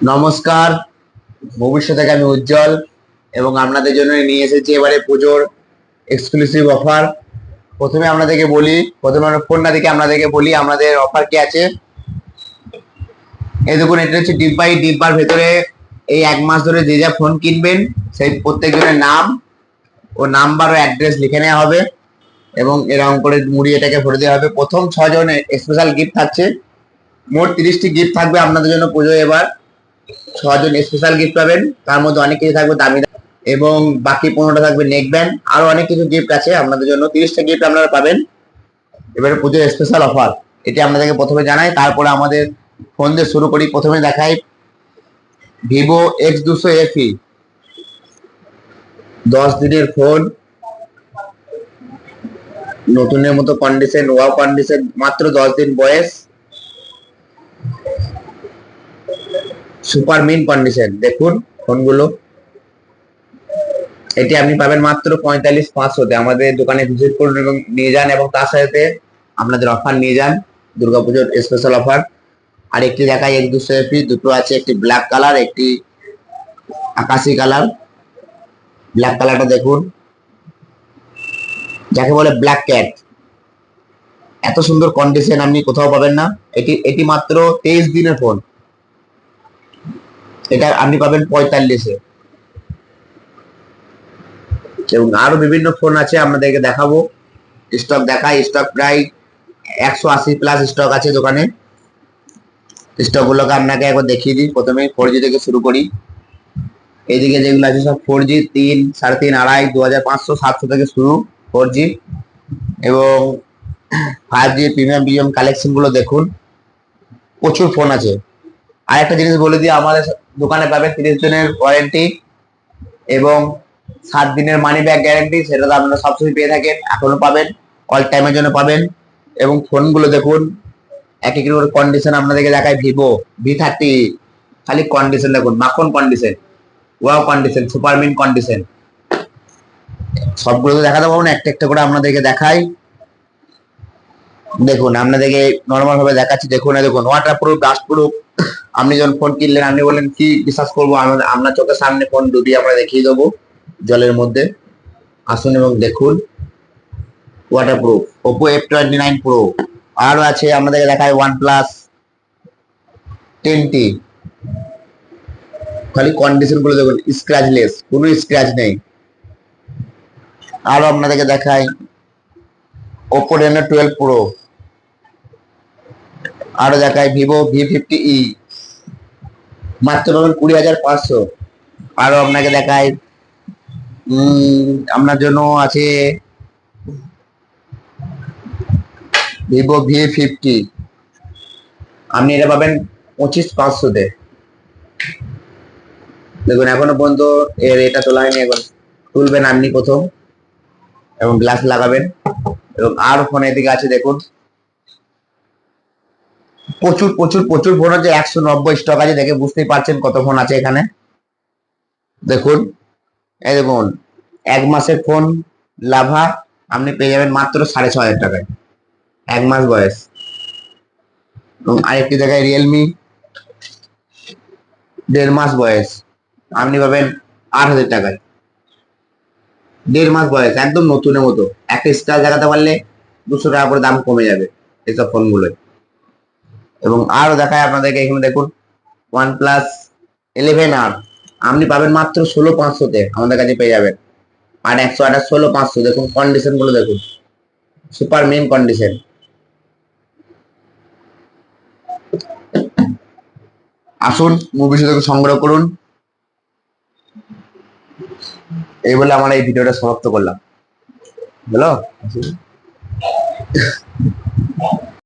নমস্কার। ভবিষ্যৎ থেকে আমি উজ্জ্বল এবং আপনাদের জন্য নিয়ে এসেছি এবারে পুজোর এক্সক্লুসিভ অফার প্রথমে আপনাদেরকে বলি, প্রথমে আমরা ফোনটা দেখে আপনাদেরকে বলি, আমাদের অফার কি আছে? এই দেখুন, এটা হচ্ছে ডিব্বা। এই ডিব্বার ভেতরে এই এক মাস ধরে যে যা ফোন কিনবেন, সেই প্রত্যেকজনের নাম ও নাম্বার ও অ্যাড্রেস লিখে নেওয়া হবে এবং এরকম করে মুড়ি এটাকে ভরে দেওয়া হবে। প্রথম ছজন স্পেশাল গিফট থাকছে। মোট তিরিশটি গিফট থাকবে আপনাদের জন্য পুজো এবার। ছজন স্পেশাল গিফট পাবেন। তার মধ্যে অনেক কিছু থাকবে দামি এবং বাকি পনেরোটা থাকবে নেক ব্যান্ড আরও অনেক কিছু গিফট আছে। আপনাদের জন্য তিরিশটা গিফট আপনারা পাবেন। এবারে পুজোর স্পেশাল অফার এটি আপনাদেরকে প্রথমে জানাই। তারপরে আমাদের ফোন দিয়ে শুরু করি। প্রথমে দেখাই ভিভো এক্স দুশো এফি দশ দিনের ফোন নতুনের মতো কন্ডিশন ওয়া কন্ডিশন মাত্র দশ দিন বয়স। সুপার মিন কন্ডিশন দেখুন, ফোনগুলো। এটি আপনি পাবেন মাত্র পঁয়তাল্লিশ পাঁচশোতে। আমাদের দোকানে ভিজিট করুন এবং নিয়ে যান এবং তার সাথে আপনাদের অফার নিয়ে যান, দুর্গাপুজোর স্পেশাল অফার আর একটি দেখাই, এক দুশো এপি দুটো আছে, একটি ব্ল্যাক কালার একটি আকাশি কালার ব্ল্যাক কালারটা দেখুন। যাকে বলে ব্ল্যাক ক্যাট এত সুন্দর কন্ডিশন আপনি কোথাও পাবেন না। এটি এটি মাত্র তেইশ দিনের ফোন এটা আপনি পাবেন পঁয়তাল্লিশে। এবং আরও বিভিন্ন ফোন আছে, আপনাদেরকে দেখাবো। স্টক দেখাই স্টক প্রায় একশো আশি প্লাস স্টক আছে দোকানে। স্টক গুলোকে আপনাকে একবার দেখিয়ে দিই, প্রথমে ফোর জি থেকে শুরু করি। এইদিকে যেগুলো আছে সব ফোর জি তিন, সাড়ে তিন, আড়াই দু হাজার পাঁচশো, সাতশো থেকে শুরু ফোর জি এবং ফাইভ জি প্রিমিয়াম প্রিমিয়াম কালেকশনগুলো দেখুন, প্রচুর ফোন আছে। আর একটা জিনিস বলে দিই, আমাদের দোকানে পাবেন তিরিশ দিনের ওয়ারেন্টি এবং সাত দিনের মানি ব্যাক গ্যারেন্টি সেটা তো আপনারা সবসময় পেয়ে থাকেন, এখনও পাবেন অল টাইমের জন্য পাবেন এবং ফোনগুলো দেখুন, এক এক কন্ডিশন আপনাদেরকে দেখায় ভিভো ভি থার্টি খালি কন্ডিশন দেখুন, মাখন কন্ডিশন ওয়াও কন্ডিশন সুপারমিন কন্ডিশন সবগুলো তো দেখাতে পারব না, একটা একটা করে আপনাদেরকে দেখাই। দেখুন, আপনাদেরকে নর্মাল ভাবে দেখাচ্ছি, দেখুন দেখুন ওয়াটার প্রুফ ডাস্ট প্রুফ আপনি যখন ফোন কিনলেন, আপনি বললেন, কি বিশ্বাস করব? আপনার চোখের সামনে ফোন ডুবিয়ে আমরা দেখিয়ে দেবো জলের মধ্যে। আসুন এবং দেখুন। Waterproof Oppo F twenty nine Pro আরও আছে আমাদেরকে দেখায় ওয়ান প্লাস টেনটি খালি কন্ডিশনগুলো দেখুন স্ক্র্যাচলেস কোনো স্ক্র্যাচ নেই। আরও আপনাদেরকে দেখাই ওপো রেনো টুয়েলভ প্রো আরও দেখায় ভিভো ভি ফিফটি ই মাত্র পাবেন কুড়ি হাজার পাঁচশো। আরও আপনাকে দেখায় আপনার জন্য আছে ভিভো ভি ফিফটি আপনি এটা পাবেন পঁচিশ পাঁচশোতে। দেখুন, এখনও পর্যন্ত এর এটা তোলা হয়নি, এখন তুলবেন আপনি প্রথম। এবং গ্লাস লাগাবেন। এবং আর ফোন এদিকে আছে, দেখুন। প্রচুর প্রচুর প্রচুর ফোন আছে, একশো নব্বই স্টক আছে, দেখে বুঝতেই পারছেন কত ফোন আছে এখানে। দেখুন, এই দেখুন, এক মাসের ফোন লাভা, আপনি পেয়ে যাবেন মাত্র সাড়ে ছ হাজার টাকায়। এক মাস বয়স। আরেকটি জায়গায় রিয়েলমি দেড় মাস বয়স, আপনি পাবেন আট হাজার টাকায়। দেড় মাস বয়স, একদম নতুনের মতো। একটা স্টার দেখাতে পারলে দুশো টাকা করে দাম কমে যাবে এসব ফোনগুলোর এবং আরও দেখায় আপনাদেরকে এখানে দেখুন ওয়ান প্লাস ইলেভেন আর আপনি পাবেন মাত্র ষোলো পাঁচশোতে আমাদের কাছে পেয়ে যাবেন। আর একশো আঠাশ, ষোলো পাঁচশো, দেখুন কন্ডিশনগুলো দেখুন। সুপার মেন কন্ডিশন আসুন মুভি থেকে সংগ্রহ করুন। এই বলে আমার এই ভিডিওটা সমাপ্ত করলাম। হ্যালো?